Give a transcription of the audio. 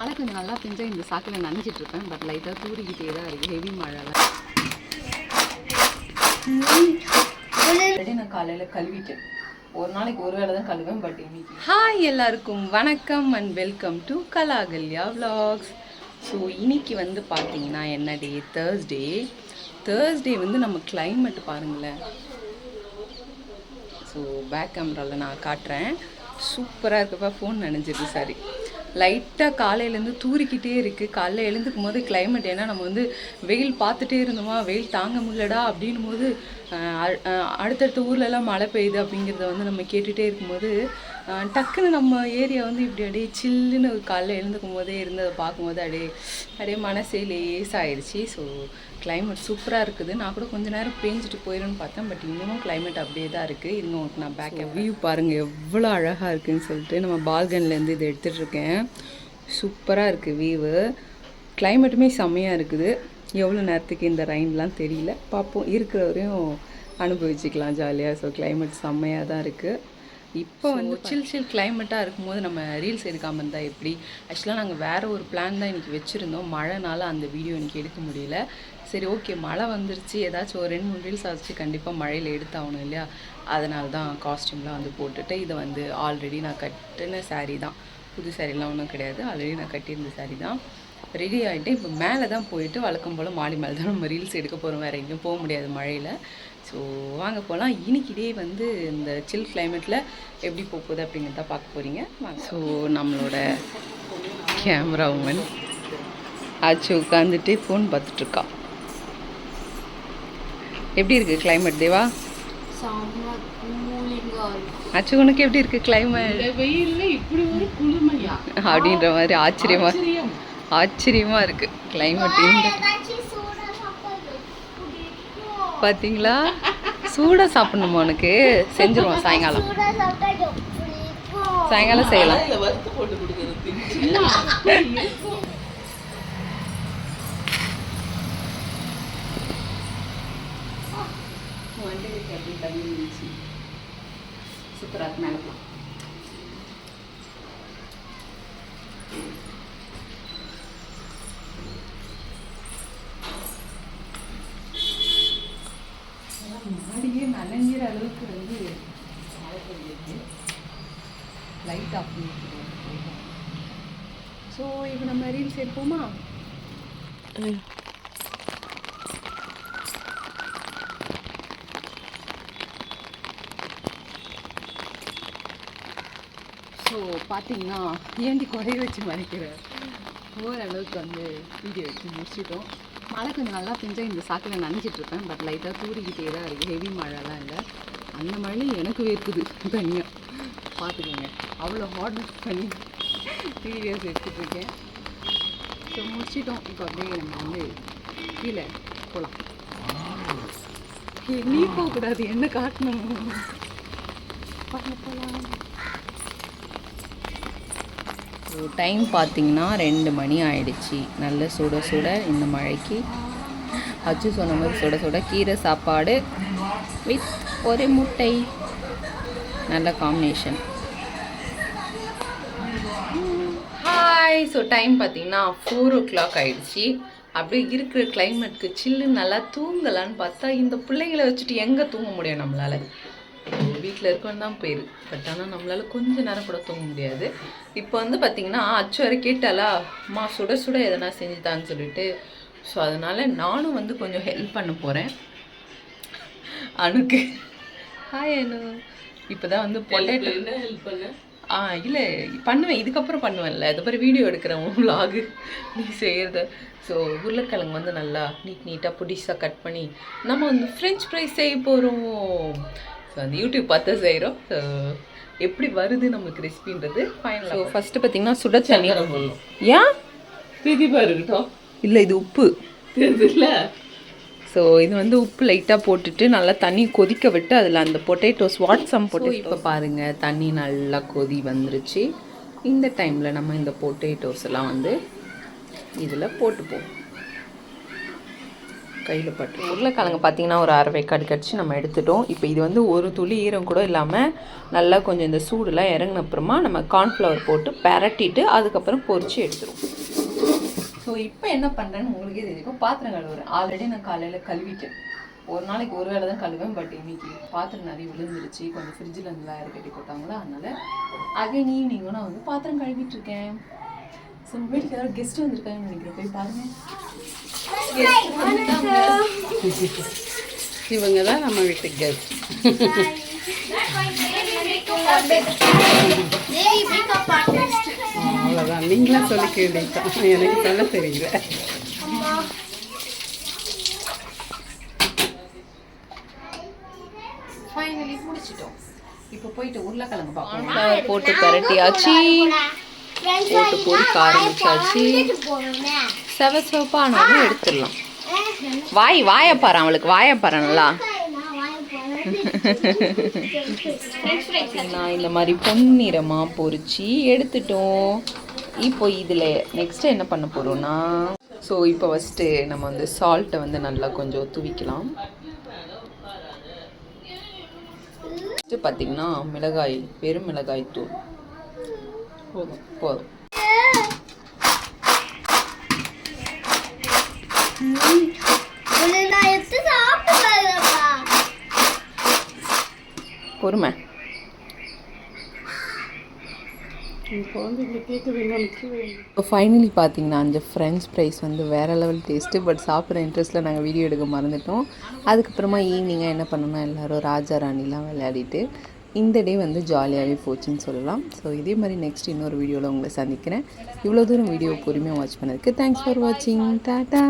மழை கொஞ்சம் நல்லா பெஞ்சால் இந்த சாக்கில் நனைஞ்சிட்டு இருப்பேன் பட் லைட்டாக தூரிக்கிட்டே தான் இருக்குது ஹெவி மழைலாம் நான் காலையில் கழுவிட்டேன். ஒரு நாளைக்கு ஒரு வேளை தான் கழுவேன் பட் இன்னைக்கு. ஹாய் எல்லாருக்கும். வணக்கம் and welcome to Kalakalya vlogs. So இன்னைக்கு வந்து பார்த்தீங்கன்னா என்ன டே தேர்ஸ்டே தேர்ஸ்டே வந்து நம்ம கிளைமேட் பாருங்களேன். ஸோ பேக் கேமராவில் நான் காட்டுறேன். சூப்பராக இருக்கப்போ ஃபோன் நினைஞ்சிருக்கு சாரி லைட்டாக காலையிலேருந்து தூரிக்கிட்டே இருக்குது காலைல எழுந்துக்கும் போது கிளைமேட் ஏன்னா நம்ம வந்து வெயில் பார்த்துட்டே இருந்தோமா? வெயில் தாங்க முடியலடா அப்படின்னும் போது அடுத்தடுத்த ஊர்லலாம் மழை பெய்யுது அப்படிங்கிறத வந்து நம்ம கேட்டுகிட்டே இருக்கும்போது டக்குன்னு நம்ம ஏரியா வந்து இப்படி அப்படியே சில்லுன்னு காலைல எழுந்துக்கும் போதே இருந்ததை பார்க்கும்போது அப்படியே அப்படியே மனசே லேசாயிடுச்சு ஸோ climate சூப்பராக இருக்குது. நான் கூட கொஞ்ச நேரம் பேஞ்சிட்டு போயிடும்னு பார்த்தேன். பட் இன்னமும் climate அப்படியே தான் இருக்குது இன்னும் உங்களுக்கு நான் பேக் வியூ பாருங்கள் எவ்வளோ அழகாக இருக்குன்னு சொல்லிட்டு நம்ம பால்கன்லேருந்து இதை எடுத்துகிட்டு இருக்கேன். சூப்பராக இருக்குது வியூவு கிளைமேட்டுமே செம்மையாக இருக்குது. எவ்வளோ நேரத்துக்கு இந்த ரைன்லாம் தெரியல. பார்ப்போம். இருக்கிற வரையும் அனுபவிச்சுக்கலாம் ஜாலியாக ஸோ climate செம்மையாக தான் இருக்குது இப்போ வந்து சில் சில் கிளைமேட்டாக இருக்கும்போது நம்ம ரீல்ஸ் எடுக்காமல் இருந்தால் எப்படி? ஆக்சுவலாக நாங்கள் வேறு ஒரு பிளான் தான் இன்றைக்கி வச்சுருந்தோம். மழைனால அந்த வீடியோ எனக்கு எடுக்க முடியல. சரி ஓகே மழை வந்துருச்சு. ஏதாச்சும் ஒரு ரெண்டு மூணு ரீல்ஸ் ஆச்சு. கண்டிப்பாக மழையில் எடுத்தாகணும் இல்லையா? அதனால தான் காஸ்டியூம்லாம் வந்து போட்டுட்டு இதை வந்து ஆல்ரெடி நான் கட்டின saree தான். புது சாரீலாம் ஒன்றும் கிடையாது. ஆல்ரெடி நான் கட்டியிருந்த saree தான். ரெடி ஆகிட்டு இப்போ மேலே தான் போயிட்டு வழக்கம் போல் மாடி மேலே தான் நம்ம ரீல்ஸ் எடுக்க போகிறோம் வேறு எங்கேயும் போக முடியாது மழையில். ஸோ வாங்க போகலாம் இன்னைக்கு டே வந்து இந்த சில் கிளைமேட்டில் எப்படி போக போகுது அப்படிங்கிறத பார்க்க போகிறீங்க வாங்க. ஸோ நம்மளோட கேமரா உமன் ஆச்சு உட்காந்துட்டு ஃபோன் பார்த்துட்ருக்கா எப்படி இருக்குது கிளைமேட் தேவா? ஆச்சு உனக்கு எப்படி இருக்குது கிளைமேட் வெயில்ல இப்படி ஒரு குளுமையா? அப்படின்ற மாதிரி ஆச்சரியமா ஆச்சரியம். ஆச்சரியமா இருக்கு. கிளைமேட் இந்த பாத்தீங்களா? சூடா சாப்பிடணுமா உனக்கு? செஞ்சிருவோம் சாயங்காலம். சாயங்காலம் செய்யலாம். அதுல வறுத்து போட்டு கொடுக்கறது சூப்பரா இருக்கு மேலே நனைஞ்சிற அளவுக்கு வந்து மழை லைட் ஆஃப் பண்ணிட்டு ஸோ இப்போ நம்ம ரீல்ஸ் எடுப்போமா? ஸோ பார்த்தீங்கன்னா ஏண்டி குறைய வச்சு மறைக்கிற? ஓரளவுக்கு வந்து வீடியோ எடுத்து முடிச்சிட்டோம். மழை கொஞ்சம் நல்லா பெஞ்சா இந்த சாக்கில் நனைஞ்சிட்டு இருப்பேன். பட் லைட்டாக தூரிக்கிட்டே தான் இருக்குது ஹெவி மழைலாம் இல்லை. அந்த மழையும் எனக்கு வேர்க்குது. தனியாக பார்த்துக்கோங்க. அவ்வளோ ஹார்ட்னஸ் பண்ணி டிவிஎஸ் எடுத்துகிட்டு இருக்கேன். ஸோ முடிச்சிட்டோம். இப்போ அப்படியே நம்ம வந்து கீழே போகலாம் நீ போகக்கூடாது. என்ன காட்டணும்? போகலாம் ஸோ டைம் பார்த்தீங்கன்னா ரெண்டு மணி ஆயிடுச்சு. நல்ல சுட சுட இந்த மழைக்கு. அச்சு சொன்ன மாதிரி சுட சுட கீரை சாப்பாடு வித் ஒரு முட்டை. நல்ல காம்பினேஷன் ஹாய் ஸோ டைம் பார்த்தீங்கன்னா ஃபோர் ஓ கிளாக் ஆயிடுச்சு. அப்படியே இருக்கிற கிளைமேட்க்கு சில்லு நல்லா தூங்கலான்னு பார்த்தா இந்த பிள்ளைங்களை வச்சுட்டு எங்கே தூங்க முடியும் நம்மளால? வீட்டில் இருக்கோன்னு தான் பேர் பட் ஆனால் நம்மளால கொஞ்ச நேரம் கூட தூங்க முடியாது. இப்போ வந்து பார்த்தீங்கன்னா அச்சு வரை கேட்டாலா அம்மா சுட சுட எதனா செஞ்சுதான்னு சொல்லிட்டு. ஸோ அதனால நானும் வந்து கொஞ்சம் ஹெல்ப் பண்ண போகிறேன் அணுக்கு ஹாய் அனு. இப்போ தான் வந்து பொட்டேட்டோ என்ன ஹெல்ப் பண்ண? ஆ இல்லை பண்ணுவேன். இதுக்கப்புறம் பண்ணுவேன்ல. இது மாதிரி வீடியோ எடுக்கிறேன் vlog. நீ செய்கிறத ஸோ உருளைக்கிழங்கு வந்து நல்லா நீட் நீட்டாக புடிசாக கட் பண்ணி நம்ம வந்து ஃப்ரெஞ்ச் ஃப்ரைஸ் செய்ய போகிறோம் ஸோ அந்த யூடியூப் பார்த்து செய்கிறோம் ஸோ எப்படி வருது நம்மளுக்கு ரெசிபின்றது ஃபைனல் ஸோ ஃபஸ்ட்டு பார்த்தீங்கன்னா சுட தண்ணி. போடணும். ஏன் திதிப்பா இருக்கட்டும். இல்லை இது உப்பு. தெரியுதுல்ல ஸோ இது வந்து உப்பு லைட்டாக போட்டுட்டு நல்லா தண்ணி கொதிக்க விட்டு அதில் அந்த பொட்டேட்டோஸ் வாட்ஸம் போட்டு இப்போ பாருங்கள் தண்ணி நல்லா கொதி வந்துருச்சு. இந்த டைமில் நம்ம இந்த பொட்டேட்டோஸ் எல்லாம் வந்து இதில் போட்டுப்போம். கையில் பட்டு உருளைக்கிழங்கு பார்த்தீங்கன்னா ஒரு அரை வேக்காடு கடிச்சு நம்ம எடுத்துட்டோம். இப்போ இது வந்து ஒரு துளி ஈரம் கூட இல்லாமல் நல்லா கொஞ்சம் இந்த சூடெலாம் இறங்கின அப்புறமா நம்ம கார்ன்ஃப்ளவர் போட்டு பரட்டிட்டு அதுக்கப்புறம் பொறிச்சு எடுத்துருவோம். ஸோ இப்போ என்ன பண்ணுறேன்னு உங்களுக்கே தெரியும். பாத்திரம் கழுவுறேன். ஆல்ரெடி நான் காலையில் கழுவிட்டேன். ஒரு நாளைக்கு ஒரு வேளை தான் கழுவேன். பட் இன்னைக்கு பாத்திரம் நிறைய விழுந்துருச்சு. கொஞ்சம் ஃப்ரிட்ஜில் இருந்து வேறு கட்டி போட்டாங்களா? அதனால் அகைன் ஈவினிங்கும் நான் வந்து பாத்திரம் கழுவிட்டு இருக்கேன். ஸோ வீட்டுக்கு யாரும் கெஸ்ட் வந்திருக்காங்கன்னு நினைக்கிறேன். போய் பாருங்க. இவங்க தான் நம்ம வீட்டு கெஸ்ட் அவ்வளோதான் நீங்களே சொல்லிக்க வேண்டியதுதான் எனக்கு சொல்ல தெரியல. ஃபைனலி முடிச்சிட்டோம். இப்போ போயிட்டு உருளைக்கிழங்கு பார்ப்போம். போட்டு பரட்டியாச்சு. போட்டு பொறிக்க ஆரம்பிச்சாச்சு செவ சிவப்பானாலும் எடுத்துடலாம். வாய் வாயை பாரு அவளுக்கு வாயை பாரு நல்லா. நான் இந்த மாதிரி பொன்னிறமாக பொரிச்சு எடுத்துட்டோம். இப்போ இதில் நெக்ஸ்ட்டு என்ன பண்ண போகிறோம்னா ஸோ இப்போ ஃபஸ்ட்டு நம்ம வந்து சால்ட்டை வந்து நல்லா கொஞ்சம் தூவிக்கலாம். நெக்ஸ்ட்டு பார்த்தீங்கன்னா மிளகாய் வெறும் மிளகாய் தூள் போதும். போதும். பொறுமை. ஃபைனலி பார்த்தீங்கன்னா அந்த ஃப்ரெஞ்ச் ஃப்ரைஸ் வந்து வேறு லெவல் டேஸ்ட்டு பட் சாப்பிட்ற இன்ட்ரெஸ்ட்டில் நாங்கள் வீடியோ எடுக்க மறந்துட்டோம். அதுக்கப்புறமா ஈவினிங்காக என்ன பண்ணோம்னா எல்லோரும் ராஜா ராணிலாம் விளையாடிட்டு இந்த டே வந்து ஜாலியாகவே போச்சுன்னு சொல்லலாம். ஸோ இதே மாதிரி நெக்ஸ்ட் இன்னொரு வீடியோவில் உங்களை சந்திக்கிறேன். இவ்வளோ தூரம் வீடியோ பொறுமையாக வாட்ச் பண்ணதுக்கு தேங்க்ஸ் ஃபார் வாட்சிங் டாட்டா